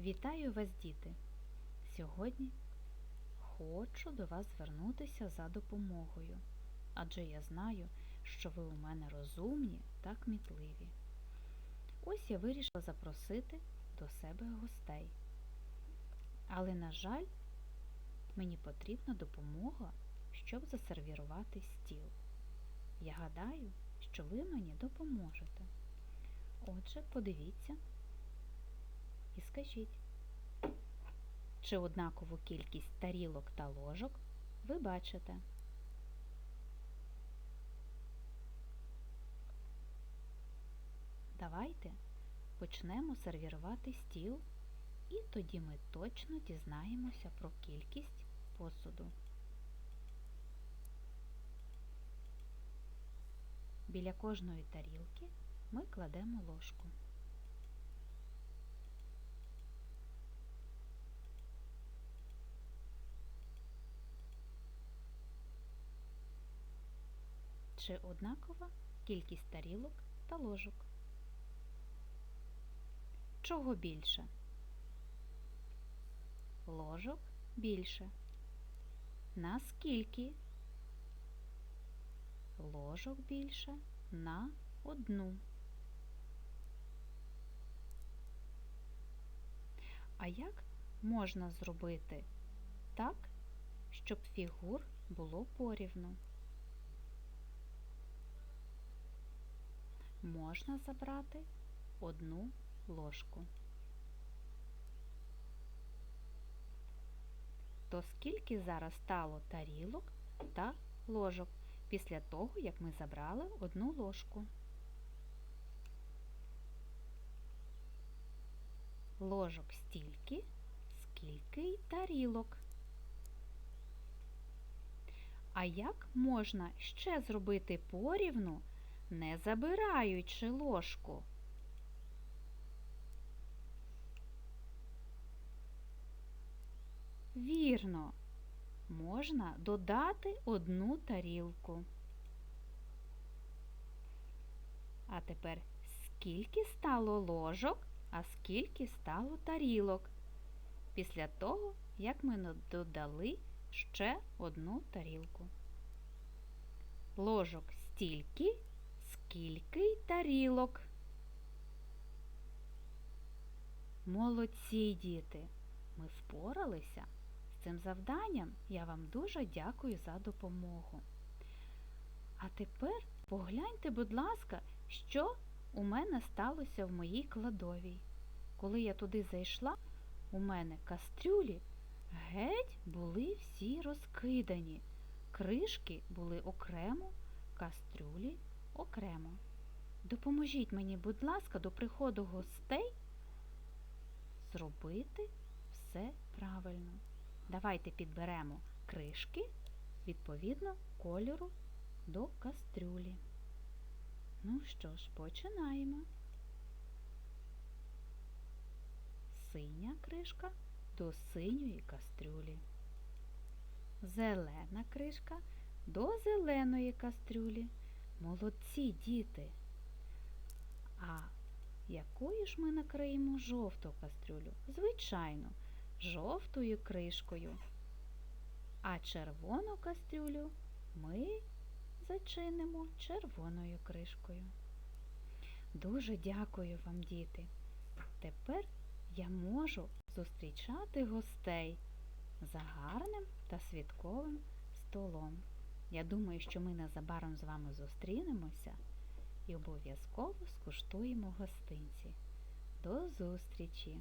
Вітаю вас, діти! Сьогодні хочу до вас звернутися за допомогою, адже я знаю, що ви у мене розумні та кмітливі. Ось я вирішила запросити до себе гостей. Але, на жаль, мені потрібна допомога, щоб засервірувати стіл. Я гадаю, що ви мені допоможете. Отже, подивіться і скажіть, чи однакову кількість тарілок та ложок ви бачите? Давайте почнемо сервірувати стіл, і тоді ми точно дізнаємося про кількість посуду. Біля кожної тарілки ми кладемо ложку. Чи однакова кількість тарілок та ложок? Чого більше? Ложок більше. Наскільки? Ложок більше на одну. А як можна зробити так, щоб фігур було порівну? Можна забрати одну ложку. То скільки зараз стало тарілок та ложок після того, як ми забрали одну ложку? Ложок стільки, скільки й тарілок. А як можна ще зробити порівну, не забираючи ложку? Вірно, можна додати одну тарілку. А тепер скільки стало ложок, а скільки стало тарілок? Після того, як ми додали ще одну тарілку. Ложок стільки, скільки тарілок. Молодці діти! Ми впоралися. З цим завданням я вам дуже дякую за допомогу. А тепер погляньте, будь ласка, що у мене сталося в моїй кладовій. Коли я туди зайшла, у мене кастрюлі геть були всі розкидані. Кришки були окремо, кастрюлі окремо. Допоможіть мені, будь ласка, до приходу гостей зробити все правильно. Давайте підберемо кришки відповідно кольору до кастрюлі. Ну що ж, починаємо. Синя кришка до синьої кастрюлі. Зелена кришка до зеленої кастрюлі. Молодці діти. А якою ж ми накриємо жовту кастрюлю? Звичайно, жовтою кришкою. А червону кастрюлю ми зачинимо червоною кришкою. Дуже дякую вам, діти. Тепер я можу зустрічати гостей за гарним та святковим столом. Я думаю, що ми незабаром з вами зустрінемося і обов'язково скуштуємо гостинці. До зустрічі!